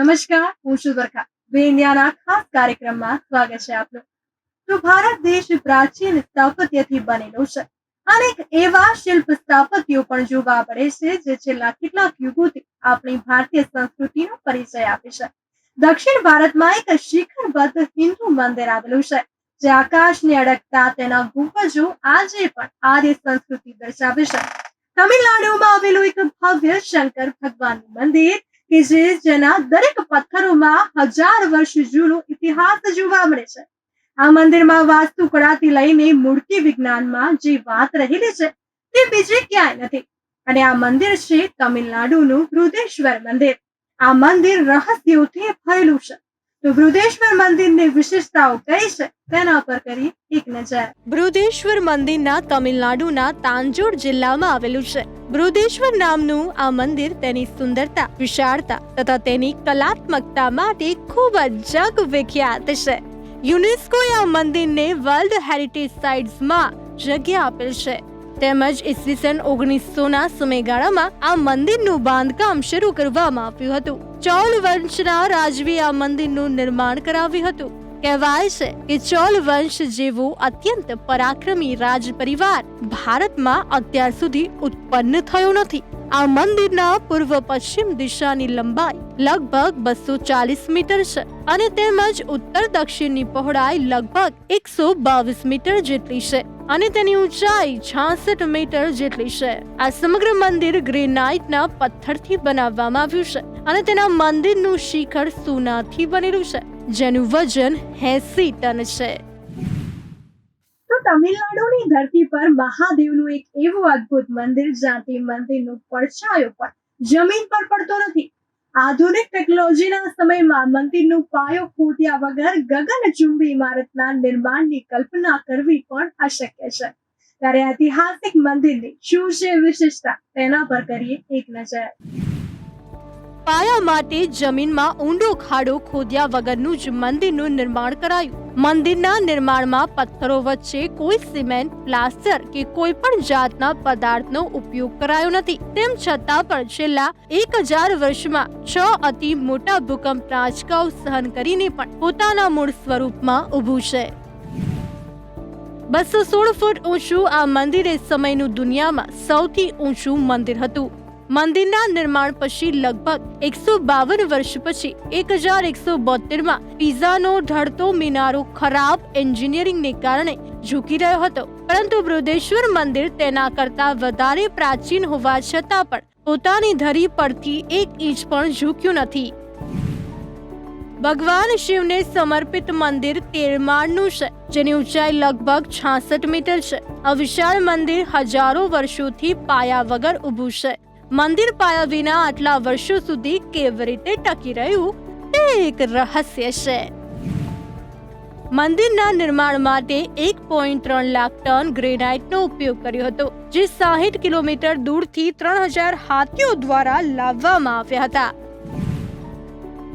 નમસ્કાર, હું છું બરખા બે ઇન્ડિયાના ખાસ કાર્યક્રમમાં સ્વાગત છે આપનું. તો ભારત દેશ પ્રાચીન સ્થાપત્યથી બનેલો છે. અનેક એવા શિલ્પ સ્થાપત્યો પણ જોવા મળે છે, જે છેલ્લા કેટલાક યુગોથી આપણી ભારતીય સંસ્કૃતિનો પરિચય આપે છે. દક્ષિણ ભારતમાં એક શિખરબદ્ધ હિન્દુ મંદિર આવેલું છે, જે આકાશને અડકતા તેના ગુંબજો આજે પણ આર્ય સંસ્કૃતિ દર્શાવે છે. તમિલનાડુમાં આવેલું એક ભવ્ય શંકર ભગવાનનું મંદિર કે જે જેના દરેક પથ્થરોમાં હજાર વર્ષ જૂનો ઇતિહાસ જોવા મળે છે. આ મંદિરમાં વાસ્તુકળાથી લઈને મૂર્તિ વિજ્ઞાનમાં જે વાત રહેલી છે તે બીજે ક્યાંય નથી. અને આ મંદિર છે તમિલનાડુનું રુદેશ્વર મંદિર. આ મંદિર રહસ્યોથી ભરેલું છે. તો બૃહદેશ્વર મંદિરની તમિલનાડુના તાંજોર જિલ્લામાં આવેલું છે. બૃદેશ્વર નામનું આ મંદિર તેની સુંદરતા, વિશાળતા તથા તેની કલાત્મકતા માટે ખૂબ જ જગ વિખ્યાત છે. યુનેસ્કોએ આ મંદિરને વર્લ્ડ હેરિટેજ સાઇટ્સમાં જગ્યા આપેલ છે. તેમજ ઈસવીસન ઓગણીસોના સમયગાળામાં આ મંદિરનું બાંધકામ શરૂ કરવામાં આવ્યું હતું. ચોલ વંશના રાજવી આ મંદિરનું નિર્માણ કરાવ્યું હતું. કહેવાય છે કે ચોલ વંશ જેવું અત્યંત પરાક્રમી રાજ પરિવાર ભારતમાં અત્યાર સુધી ઉત્પન્ન થયો નથી. આ મંદિરના પૂર્વ પશ્ચિમ દિશાની લંબાઈ લગભગ બસો ચાલીસ મીટર છે અને તેમજ ઉત્તર દક્ષિણની પહોળાઈ લગભગ એકસો બાવીસ મીટર જેટલી છે અને તેની ઊંચાઈ છાસઠ મીટર જેટલી છે. આ સમગ્ર મંદિર ગ્રેનાઇટના પથ્થરથી બનાવવામાં આવ્યું છે અને તેના મંદિરનું શિખર સોનાથી બનેલું છે, જેનું વજન એસી ટન છે. તમિલનાડુની ધરતી પર મહાદેવનું એક એવું અદ્ભુત મંદિર જ્યાંથી મંદિરનો પડછાયો પણ જમીન પર પડતો નથી. આધુનિક ટેકનોલોજીના સમયમાં મંદિરનું પાયો ખોદ્યા વગર ગગનચુંબી ઇમારતના નિર્માણની કલ્પના કરવી પણ અશક્ય છે. ત્યારે ઐતિહાસિક મંદિરની શું છે વિશેષતા તેના પર કરીએ એક નજર. પાયા માટે જમીનમાં ઊંડો ખાડો ખોદ્યા વગરનું જ મંદિરનું નિર્માણ કરાયું. મંદિરના નિર્માણમાં પથ્થરો વચ્ચે કોઈ સિમેન્ટ, પ્લાસ્ટર કે કોઈ પણ જાતના પદાર્થનો ઉપયોગ કરાયો નથી. તેમ છતાં પણ છેલ્લા એક હજાર વર્ષમાં છ અતિ મોટા ભૂકંપ આંચકાઓ સહન કરીને પણ પોતાના મૂળ સ્વરૂપમાં ઊભું છે. બસો સોળ ફૂટ ઊંચું આ મંદિર એ સમયનું દુનિયામાં સૌથી ઊંચું મંદિર હતું. મંદિરના નિર્માણ પછી લગભગ એકસો બાવન વર્ષ પછી એક હજાર એકસો બોતેરમાં પીઝાનો ઢળતો મિનારો ખરાબ એન્જિનિયરિંગને કારણે ઝૂકી રહ્યો હતો. પરંતુ બૃદેશ્વર મંદિર તેના કરતા વધારે પ્રાચીન હોવા છતાં પણ પોતાની ધરી પરથી એક ઇંચ પણ ઝૂક્યું નથી. ભગવાન શિવને સમર્પિત મંદિર તેર માળનું છે, જેની ઊંચાઈ લગભગ છાસઠ મીટર છે. આ વિશાળ મંદિર હજારો વર્ષોથી પાયા વગર ઊભું છે. મંદિર પાયા વિના આટલા વર્ષો સુધી કેવી રીતે ટકી રહ્યું, તે એક રહસ્ય છે. મંદિરના નિર્માણ માટે એક પોઈન્ટ ત્રણ લાખ ટન ગ્રેનાઇટનો ઉપયોગ કર્યો હતો, જે સાહીઠ કિલોમીટર દૂરથી ત્રણ હજાર હાથીઓ દ્વારા લાવવામાં આવ્યા હતા.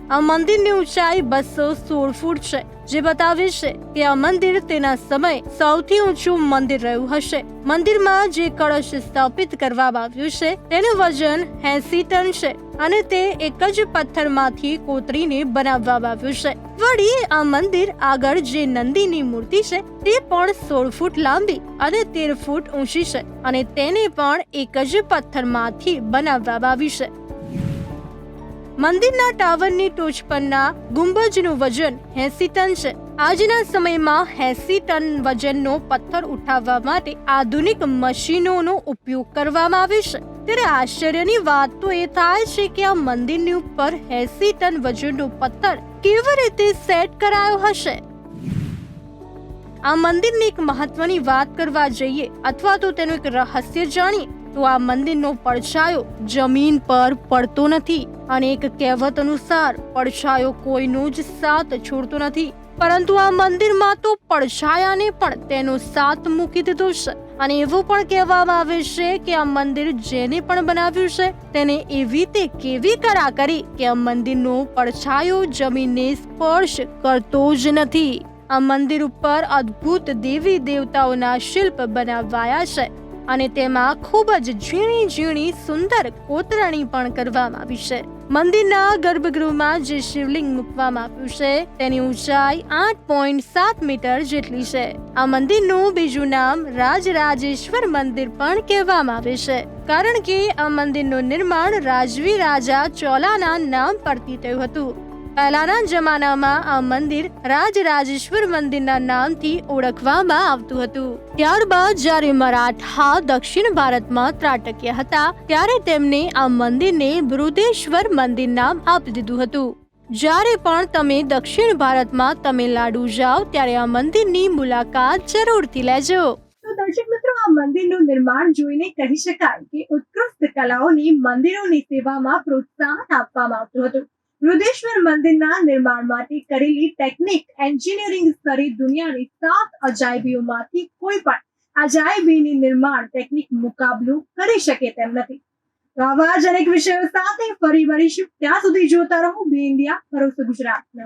આ મંદિરની ઊંચાઈ બસો સોળ ફૂટ છે. જે બતાવે છે કે આ મંદિર તેના સમયે સૌથી ઊંચું મંદિર રહ્યું હશે. મંદિરમાં જે કળશ સ્થાપિત કરવામાં આવ્યું છે, તેનું વજન એસી ટન છે અને તે એક જ પથ્થરમાંથી કોતરીને બનાવવામાં આવ્યું છે. વળી આ મંદિર આગળ જે નંદીની મૂર્તિ છે, તે પણ સોળ ફૂટ લાંબી અને તેર ફૂટ ઊંચી છે અને તેને પણ એક જ પથ્થરમાંથી બનાવવામાં આવી છે. મંદિરના ટાવરની ટોચ પરના ગુંબજનું વજન એસી ટન છે. આજના સમયમાં એસી ટન વજનનો પથ્થર ઉઠાવવા માટે આધુનિક મશીનોનો ઉપયોગ કરવામાં આવે છે. ત્યારે આશ્ચર્યની વાત તો એ થાય છે કે આ મંદિરની ઉપર એસી ટન વજનનો પથ્થર કેવી રીતે સેટ કરાયો હશે? આ મંદિરની એક મહત્વની વાત કરવા જઈએ અથવા તો તેનું એક રહસ્ય જાણીએ. તો આ મંદિરનો પડછાયો જમીન પર પડતો નથી અને એક કહેવત અનુસાર, પડછાયો કોઈનો જ સાથ છોડતો નથી. પરંતુ આ મંદિરમાં તો પડછાયાને પણ તેનો સાથ મૂકી દીધો છે. અને એવું પણ કહેવામાં આવે છે કે આ મંદિર જેને પણ બનાવ્યું છે, તેને એવી તે કેવી કળા કરી કે આ મંદિરનો પડછાયો જમીનને સ્પર્શ કરતો જ નથી. આ મંદિર ઉપર અદ્ભુત દેવી દેવતાઓના શિલ્પ બનાવાયા છે. અને તેમાં ખૂબ જ ઝીણી ઝીણી સુંદર કોતરણી પણ કરવામાં આવી છે. મંદિરના ગર્ભગૃહમાં જે શિવલિંગ મૂકવામાં આવ્યું છે, તેની ઊંચાઈ આઠ પોઈન્ટ સાત મીટર જેટલી છે. આ મંદિરનું બીજું નામ રાજરાજેશ્વર મંદિર પણ કહેવામાં આવે છે. કારણ કે આ મંદિરનું નિર્માણ રાજવી રાજા ચોલાના નામ પરથી થયું હતું. પહેલાના જમાનામાં આ મંદિર રાજરાજેશ્વર મંદિરના નામથી ઓળખવામાં આવતું હતું. ત્યારબાદ જ્યારે મરાઠા દક્ષિણ ભારતમાં ત્રાટક્યા હતા, ત્યારે તેમને આ મંદિરને બૃદેશ્વર મંદિર નામ આપી દીધું હતું. જ્યારે પણ તમે દક્ષિણ ભારતમાં તમિલનાડુ જાઓ, ત્યારે આ મંદિરની મુલાકાત જરૂરથી લેજો. દર્શક મિત્રો, આ મંદિરનું નિર્માણ જોઈને કહી શકાય કે ઉત્કૃષ્ટ કલાઓની મંદિરોની સેવામાં પ્રોત્સાહન આપવામાં આવતું હતું. વૃદ્ધેશ્વર મંદિરના નિર્માણ માટે કરેલી ટેકનિક એન્જિનિયરિંગ સ્તરે દુનિયાની સાત અજાયબીઓમાંથી કોઈ પણ અજાયબીની નિર્માણ ટેકનિક મુકાબલો કરી શકે તેમ નથી. તો આવા જ અનેક વિષયો સાથે ફરી મળીશું. ત્યાં સુધી જોતા રહો. બી ઇન્ડિયા, ભરોસો ગુજરાત